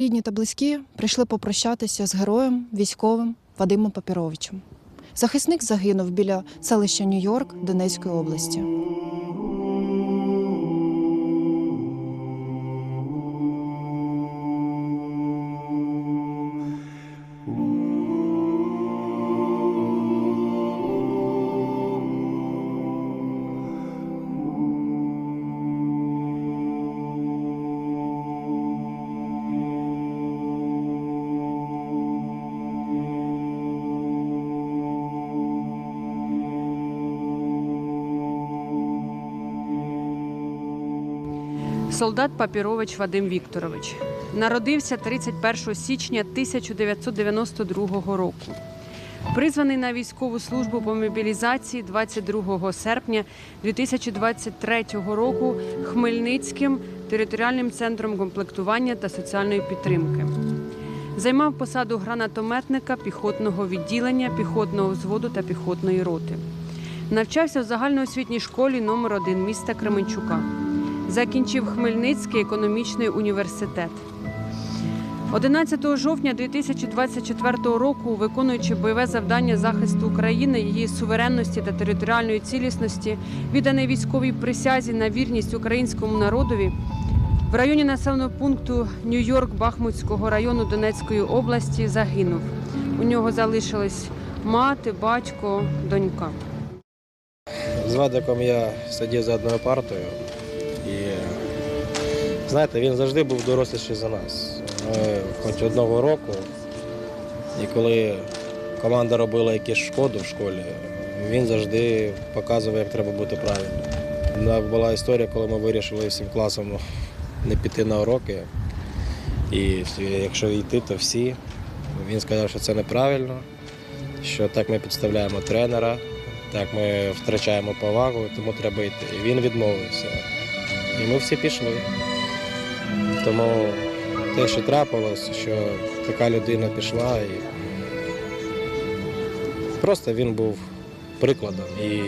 Рідні та близькі прийшли попрощатися з героєм військовим Вадимом Папіровичем. Захисник загинув біля селища Нью-Йорк Донецької області. Солдат Папірович Вадим Вікторович народився 31 січня 1992 року. Призваний на військову службу по мобілізації 22 серпня 2023 року Хмельницьким територіальним центром комплектування та соціальної підтримки. Займав посаду гранатометника піхотного відділення, піхотного взводу та піхотної роти. Навчався в загальноосвітній школі номер 1 міста Кременчука. Закінчив Хмельницький економічний університет. 11 жовтня 2024 року, виконуючи бойове завдання захисту України, її суверенності та територіальної цілісності, відданий військовій присязі на вірність українському народові, в районі населеного пункту Нью-Йорк Бахмутського району Донецької області загинув. У нього залишились мати, батько, донька. З Вадиком я сидів за одною партою. Знаєте, він завжди був доросліший за нас. Ми хоч одного року, і коли команда робила якусь шкоду в школі, він завжди показував, як треба бути нас була історія, коли ми вирішили всім класом не піти на уроки. І якщо йти, то всі. Він сказав, що це неправильно, що так ми підставляємо тренера, так ми втрачаємо повагу, тому треба йти. І він відмовився. І ми всі пішли. Тому те, що трапилось, що така людина пішла, і просто він був прикладом і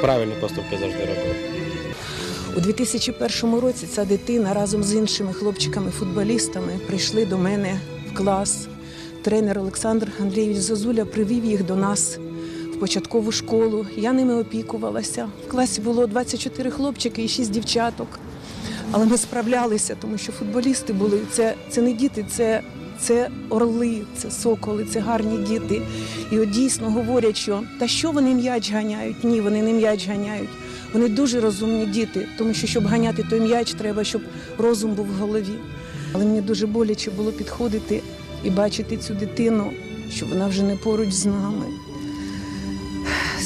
правильні поступки завжди робив. У 2001 році ця дитина разом з іншими хлопчиками-футболістами прийшли до мене в клас. Тренер Олександр Андрійович Зозуля привів їх до нас в початкову школу. Я ними опікувалася. В класі було 24 хлопчики і 6 дівчаток. Але ми справлялися, тому що футболісти були. Це, це не діти, це, це орли, це соколи, це гарні діти. І от дійсно говорять, що та що вони м'яч ганяють? Ні, вони не м'яч ганяють. Вони дуже розумні діти, тому що щоб ганяти той м'яч, треба, щоб розум був в голові. Але мені дуже боляче було підходити і бачити цю дитину, що вона вже не поруч з нами.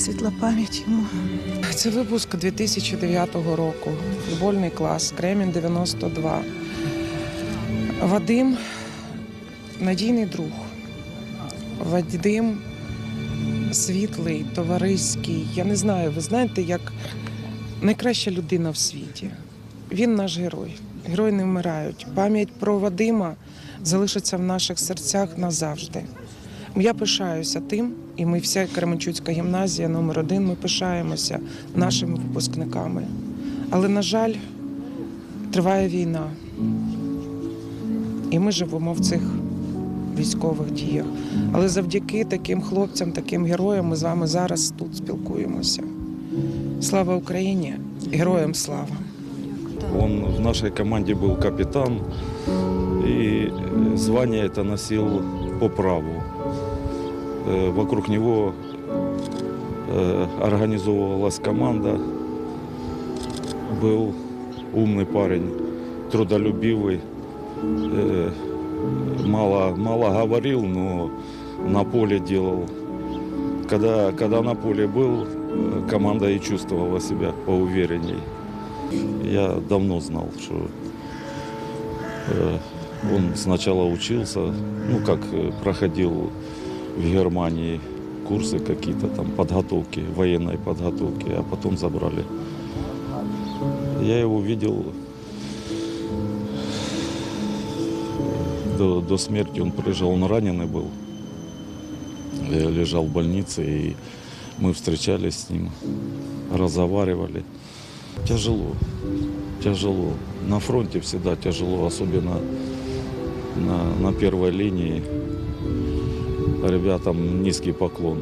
Світла пам'ять йому. Це випуск 2009 року. Футбольний клас Кремінь 92. Вадим надійний друг. Вадим світлий, товариський. Я не знаю, ви знаєте, як найкраща людина в світі. Він наш герой. Герої не вмирають. Пам'ять про Вадима залишиться в наших серцях назавжди. Я пишаюся тим, і ми вся Кременчуцька гімназія номер один, ми пишаємося нашими випускниками. Але, на жаль, триває війна. І ми живемо в цих військових діях. Але завдяки таким хлопцям, таким героям ми з вами зараз тут спілкуємося. Слава Україні! Героям слава! Он в нашей команде был капитан, и звание это носил по праву. Вокруг него организовывалась команда. Был умный парень, трудолюбивый, мало, мало говорил, но на поле делал. Когда, когда на поле был, команда и чувствовала себя поуверенней. Я давно знал, что он сначала учился, ну как проходил в Германии курсы какие-то там подготовки, военной подготовки, а потом забрали. Я его видел до, до смерти, он приезжал, он раненый был, э, лежал в больнице, и мы встречались с ним, разговаривали. Тяжело, тяжело. На фронте всегда тяжело, особенно на, на первой линии. Ребятам низкий поклон.